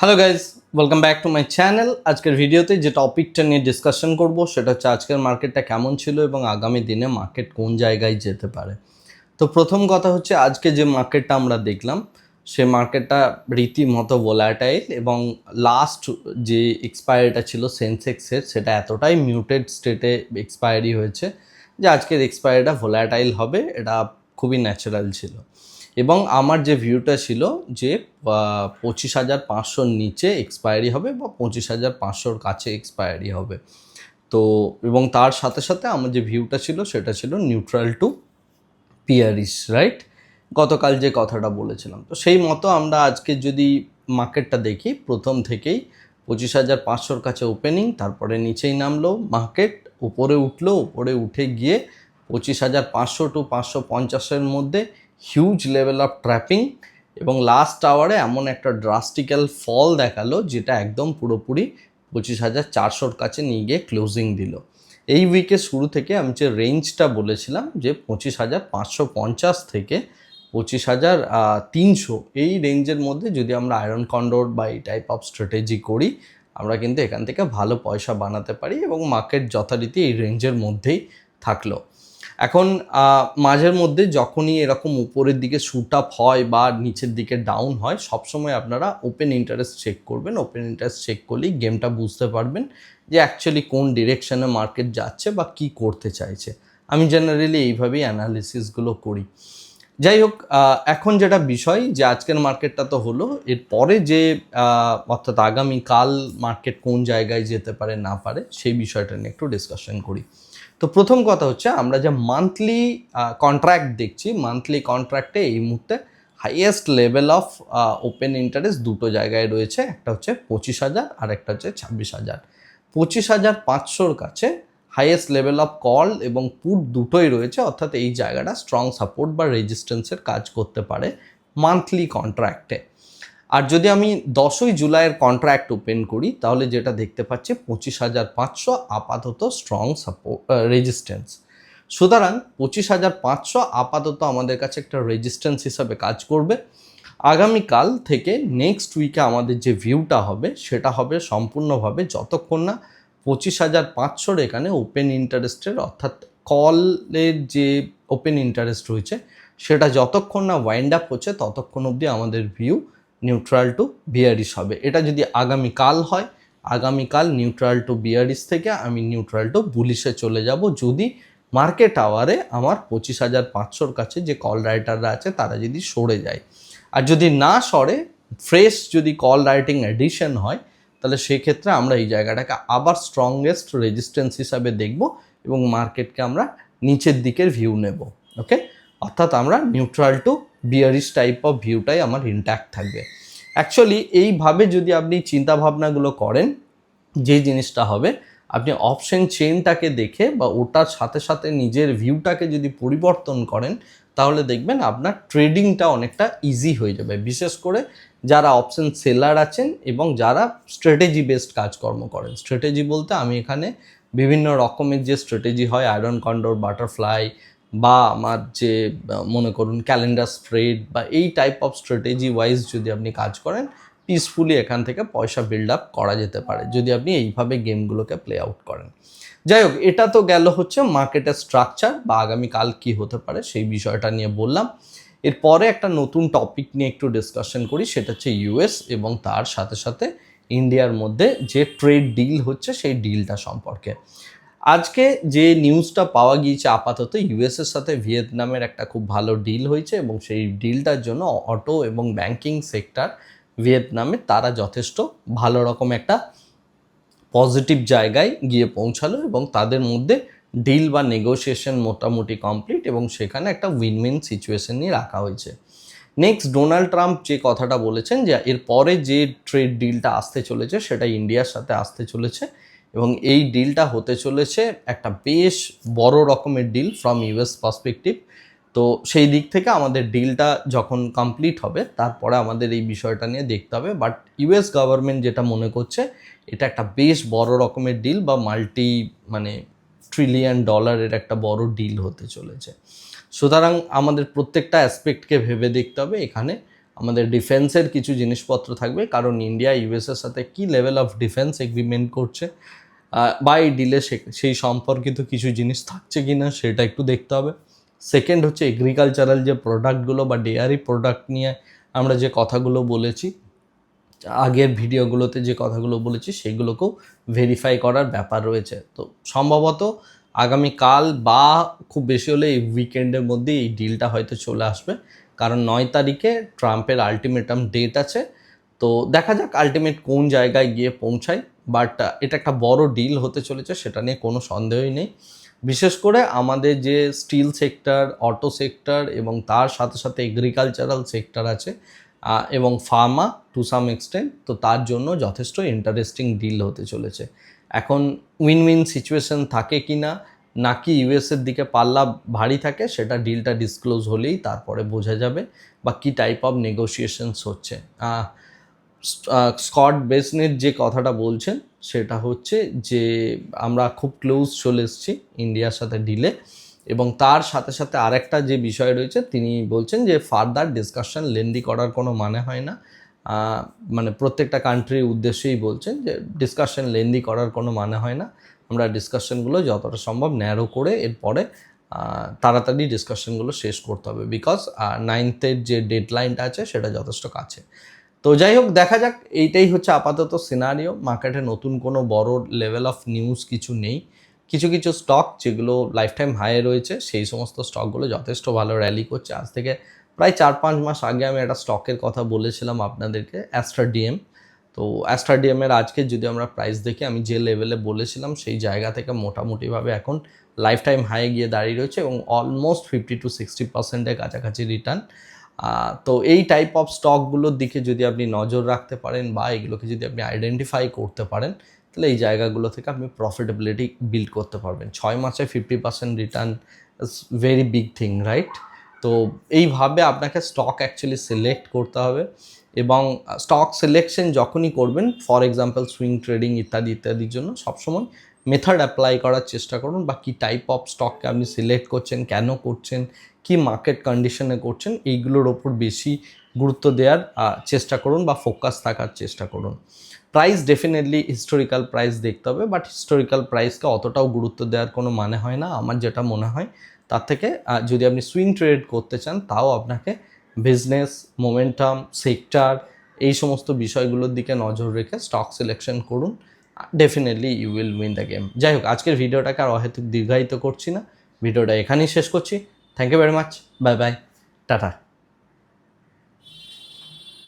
Hello guys welcome back to my channel আজকের ভিডিওতে যে টপিকটা নিয়ে ডিসকাশন করব, সেটা হচ্ছে আজকের মার্কেটটা কেমন ছিল এবং আগামী দিনে মার্কেট কোন জায়গায় যেতে পারে। তো প্রথম কথা হচ্ছে, আজকে যে মার্কেটটা আমরা দেখলাম, সে মার্কেটটা রীতিমতো ভোলাটাইল এবং লাস্ট যে এক্সপায়ারিটা ছিল সেন্সেক্সের সেটা এতটাই মিউটেড স্টেটে এক্সপায়ারি হয়েছে যে আজকের এক্সপায়ারিটা ভোলাটাইল হবে, এটা খুবই ন্যাচারাল ছিল। এবং আমার যে ভিউটা ছিল যে পঁচিশ হাজার পাঁচশোর নিচে এক্সপায়ারি হবে বা পঁচিশ হাজার পাঁচশোর কাছে এক্সপায়ারি হবে। তো, এবং তার সাথে সাথে আমার যে ভিউটা ছিল সেটা ছিল নিউট্রাল টু পিয়ারিস রাইট গতকাল যে কথাটা বলেছিলাম। তো সেই মতো আমরা আজকে যদি মার্কেটটা দেখি, প্রথম থেকেই পঁচিশ হাজার পাঁচশোর কাছে ওপেনিং তারপরে নিচেই নামলো মার্কেট উপরে উঠল, উপরে উঠে গিয়ে পঁচিশ হাজার পাঁচশো টু পাঁচশো পঞ্চাশের মধ্যে হিউজ লেভেল অফ ট্র্যাপিং এবং লাস্ট আওয়ারে এমন একটা ড্রাস্টিক্যাল ফল দেখাল যেটা একদম পুরোপুরি পঁচিশ হাজার চারশোর কাছে নিয়ে গিয়ে ক্লোজিং দিল। এই উইকের শুরু থেকে আমি যে রেঞ্জটা বলেছিলাম যে পঁচিশ হাজার পাঁচশো পঞ্চাশ থেকে পঁচিশ হাজার তিনশো এই রেঞ্জের মধ্যে যদি আমরা আয়রন কন্ডোর বা এই টাইপ অফ স্ট্র্যাটেজি করি, আমরা কিন্তু এখান থেকে ভালো পয়সা বানাতে পারি এবং মার্কেট যথারীতি এই রেঞ্জের মধ্যেই থাকল। এখন মাঝের মধ্যে যখনই এরকম উপরের দিকে শুট আপ হয় বা নিচের দিকে ডাউন হয়, সবসময় আপনারা ওপেন ইন্টারেস্ট চেক করবেন। ওপেন ইন্টারেস্ট চেক করলেই গেমটা বুঝতে পারবেন যে অ্যাকচুয়ালি কোন ডিরেকশনে মার্কেট যাচ্ছে বা কি করতে চাইছে। আমি জেনারেলি এইভাবেই অ্যানালিসিসগুলো করি। যাই হোক এখন যেটা বিষয় যে আজকের মার্কেটটা তো হলো এরপরে যে অর্থাৎ আগামীকাল মার্কেট কোন জায়গায় যেতে পারে না পারে, সেই বিষয়টা নিয়ে একটু ডিসকাশন করি। তো প্রথম কথা হচ্ছে আমরা যে মান্থলি কন্ট্রাক্ট দেখছি মান্থলি কন্ট্রাক্টে এই মুহূর্তে highest level of open interest দুটো জায়গায় রয়েছে, একটা হচ্ছে পঁচিশ হাজার আর একটা হচ্ছে ছাব্বিশ হাজার। পঁচিশ হাজার পাঁচশোর কাছে হাইয়েস্ট লেভেল অফ কল এবং পুট দুটোই রয়েছে, অর্থাৎ এই জায়গাটা স্ট্রং সাপোর্ট বা রেজিস্ট্যান্সের কাজ করতে পারে মান্থলি কন্ট্রাক্টে আর যদি আমি দশই জুলাইয়ের কন্ট্রাক্ট ওপেন করি, তাহলে যেটা দেখতে পাচ্ছি পঁচিশ হাজার পাঁচশো আপাতত স্ট্রং সাপোর্ট রেজিস্ট্যান্স সুতরাং পঁচিশ হাজার পাঁচশো আপাতত আমাদের কাছে একটা রেজিস্ট্যান্স হিসাবে কাজ করবে। আগামীকাল থেকে নেক্সট উইকে আমাদের যে ভিউটা হবে, সেটা হবে সম্পূর্ণভাবে যতক্ষণ না পঁচিশ হাজার পাঁচশোর এখানে ওপেন ইন্টারেস্টের অর্থাৎ কলের যে ওপেন ইন্টারেস্ট রয়েছে, সেটা যতক্ষণ না ওয়াইন্ড আপ হচ্ছে, ততক্ষণ অবধি আমাদের ভিউ নিউট্রাল টু বিয়ারিশ হবে। এটা যদি আগামীকাল হয়, আগামীকাল নিউট্রাল টু বিয়ারিশ থেকে আমি নিউট্রাল টু বুলিশে চলে যাব। যদি মার্কেট আওয়ারে আমার পঁচিশ হাজার পাঁচশোর কাছে যে কল রাইটাররা আছে, তারা যদি সরে যায়। আর যদি না সরে ফ্রেশ যদি কল রাইটিং এডিশন হয়, তাহলে সেক্ষেত্রে আমরা এই জায়গাটাকে আবার স্ট্রংগেস্ট রেজিস্ট্যান্স হিসাবে দেখব এবং মার্কেটকে আমরা নিচের দিকের ভিউ নেব। ওকে অর্থাৎ আমরা neutral to bearish type of ভিউটাই আমার ইন্ট্যাক্ট থাকবে। অ্যাকচুয়ালি এইভাবে যদি আপনি চিন্তা ভাবনাগুলো করেন যে জিনিসটা হবে, আপনি অপশন চেনটাকে দেখে বা ওটার সাথে সাথে নিজের ভিউটাকে যদি পরিবর্তন করেন, তাহলে দেখবেন আপনার ট্রেডিংটা অনেকটা ইজি হয়ে যাবে। বিশেষ করে যারা অপশন সেলার আছেন এবং যারা স্ট্র্যাটেজি বেসড কাজকর্ম করেন। স্ট্র্যাটেজি বলতে আমি এখানে বিভিন্ন রকমের যে স্ট্র্যাটেজি হয় আয়রন কন্ডোর বাটারফ্লাই বা আমার যে মনে করুন ক্যালেন্ডার স্প্রেড বা এই টাইপ অফ স্ট্র্যাটেজি ওয়াইজ যদি আপনি কাজ করেন পিসফুলি এখান থেকে পয়সা বিল্ড আপ করা যেতে পারে, যদি আপনি এইভাবে গেমগুলোকে প্লে আউট করেন। যাই হোক, এটা তো গেল হচ্ছে মার্কেটের স্ট্রাকচার বা আগামীকাল কি হতে পারে সেই বিষয়টা নিয়ে বললাম। এরপরে একটা নতুন টপিক নিয়ে একটু ডিসকাশন করি, সেটা হচ্ছে ইউএস এবং তার সাথে সাথে ইন্ডিয়ার মধ্যে যে ট্রেড ডিল হচ্ছে, সেই ডিলটা সম্পর্কে। আজকে যে নিউজটা পাওয়া গিয়েছে আপাতত ইউএসের সাথে ভিয়েতনামের একটা খুব ভালো ডিল হয়েছে এবং সেই ডিলটার জন্য অটো এবং ব্যাংকিং সেক্টর ভিয়েতনামে তারা যথেষ্ট ভালো রকম একটা পজিটিভ জায়গায় গিয়ে পৌঁছালো এবং তাদের মধ্যে ডিল বা নেগোসিয়েশন মোটামুটি কমপ্লিট এবং সেখানে একটা উইন উইন সিচুয়েশন নিয়ে রাখা হয়েছে। নেক্সট ডোনাল্ড ট্রাম্প যে কথাটা বলেছেন যে এর পরে যে ট্রেড ডিলটা আসতে চলেছে সেটা ইন্ডিয়ার সাথে আসতে চলেছে। এবং এই ডিলটা হতে চলেছে একটা বেশ বড় রকমের ডিল ফ্রম ইউএস পার্সপেক্টিভ তো সেই দিক থেকে আমাদের ডিলটা যখন কমপ্লিট হবে, তারপরে আমাদের এই বিষয়টা নিয়ে দেখতে হবে। বাট ইউএস গভর্নমেন্ট যেটা মনে করছে, এটা একটা বেশ বড় রকমের ডিল বা মাল্টি মানে ট্রিলিয়ন ডলারের একটা বড় ডিল হতে চলেছে। সুতরাং আমাদের প্রত্যেকটা অ্যাসপেক্টকে ভেবে দেখতে হবে। এখানে আমাদের ডিফেন্সের কিছু জিনিসপত্র থাকবে। কারণ ইন্ডিয়া ইউএসের সাথে কি লেভেল অফ ডিফেন্স এগ্রিমেন্ট করছে বা এই ডিলে সেই সম্পর্কিত কিছু জিনিস থাকছে কি না সেটা একটু দেখতে হবে। সেকেন্ড হচ্ছে এগ্রিকালচারাল যে প্রোডাক্টগুলো বা ডেয়ারি প্রোডাক্ট নিয়ে আমরা যে কথাগুলো বলেছি, আগের ভিডিওগুলোতে যে কথাগুলো বলেছি সেগুলোকেও ভেরিফাই করার ব্যাপার রয়েছে। তো সম্ভবত আগামীকাল বা খুব বেশি হলে এই উইকেন্ডের মধ্যে এই ডিলটা হয়তো চলে আসবে। কারণ নয় তারিখে ট্রাম্পের আলটিমেটাম ডেট আছে। তো দেখা যাক আলটিমেট কোন জায়গায় গিয়ে পৌঁছায়। বাট এটা একটা বড় ডিল হতে চলেছে, সেটা নিয়ে কোনো সন্দেহই নেই। বিশেষ করে আমাদের যে স্টিল সেক্টর অটো সেক্টর এবং তার সাথে সাথে এগ্রিকালচারাল সেক্টর আছে এবং ফার্মা টু সাম এক্সটেন্ট তো তার জন্য যথেষ্ট ইন্টারেস্টিং ডিল হতে চলেছে। এখন উইন উইন সিচুয়েশন থাকে কি না, নাকি ইউএসের দিকে পাল্লা ভারী থাকে, সেটা ডিলটা ডিসক্লোজ হলেই তারপরে বোঝা যাবে, বা কী টাইপ অফ নেগোসিয়েশনস হচ্ছে। স্কট বেসনের যে কথাটা বলছেন, সেটা হচ্ছে যে আমরা খুব ক্লোজ চলে এসেছি ইন্ডিয়ার সাথে ডিলে এবং তার সাথে সাথে আরেকটা যে বিষয় রয়েছে, তিনি বলছেন যে ফার্দার ডিসকাশন লেন্দি করার কোনো মানে হয় না। মানে প্রত্যেকটা কান্ট্রির উদ্দেশ্যেই বলছেন যে ডিসকাশন লেন্দি করার কোনো মানে হয় না। আমরা ডিসকাশনগুলো যতটা সম্ভব ন্যারো করে এরপরে তাড়াতাড়ি ডিসকাশনগুলো শেষ করতে হবে বিকজ নাইনথের যে ডেডলাইনটা আছে, সেটা যথেষ্ট কাছে। তো যাই হোক, দেখা যাক, এইটাই হচ্ছে আপাতত সিনারিও মার্কেটে নতুন কোনো বড় লেভেল অফ নিউজ কিছু নেই। কিছু কিছু স্টক যেগুলো লাইফ টাইম হাইয়ে রয়েছে, সেই সমস্ত স্টকগুলো যথেষ্ট ভালো র্যালি করছে। আজ থেকে প্রায় চার পাঁচ মাস আগে আমি একটা স্টকের কথা বলেছিলাম আপনাদেরকে অ্যাস্ট্রাডিএম তো অ্যাস্ট্রাডিএমের আজকে যদি আমরা প্রাইস দেখি, আমি যে লেভেলে বলেছিলাম, সেই জায়গা থেকে মোটামুটিভাবে এখন লাইফ টাইম হাই গিয়ে দাঁড়িয়ে রয়েছে এবং অলমোস্ট ফিফটি টু সিক্সটি পার্সেন্টের কাছাকাছি রিটার্ন তো এই টাইপ অফ স্টকগুলোর দিকে যদি আপনি নজর রাখতে পারেন বা এগুলোকে যদি আপনি আইডেন্টিফাই করতে পারেন, তাহলে এই জায়গাগুলো থেকে আপনি প্রফিটেবিলিটি বিল্ড করতে পারবেন। ছয় মাসে fifty percent return is very big thing right তো এইভাবে আপনাকে স্টক অ্যাকচুয়ালি সিলেক্ট করতে হবে এবং স্টক সিলেকশন যখনই করবেন ফর এক্সাম্পল সুইং ট্রেডিং ইত্যাদি, ইত্যাদির জন্য সবসময় মেথড অ্যাপ্লাই করার চেষ্টা করুন বা কী টাইপ অফ স্টককে আপনি সিলেক্ট করছেন, কেন করছেন, কি মার্কেট কন্ডিশনে করছেন, এইগুলোর ওপর বেশি গুরুত্ব দেওয়ার চেষ্টা করুন বা ফোকাস থাকার চেষ্টা করুন। প্রাইস ডেফিনেটলি হিস্টোরিক্যাল প্রাইস দেখতে হবে বাট হিস্টোরিক্যাল প্রাইসকে অতটাও গুরুত্ব দেওয়ার কোনো মানে হয় না। আমার যেটা মনে হয়, তার থেকে যদি আপনি সুইং ট্রেড করতে চান, তাও আপনাকে বিজনেস মোমেন্টাম সেক্টর এই সমস্ত বিষয়গুলোর দিকে নজর রেখে স্টক সিলেকশন করুন। Definitely you will win the game যাই হোক আজকের ভিডিওটাকে আর অহেতুক দীর্ঘায়িত করছি না। ভিডিওটা এখানেই শেষ করছি। Thank you very much bye bye tata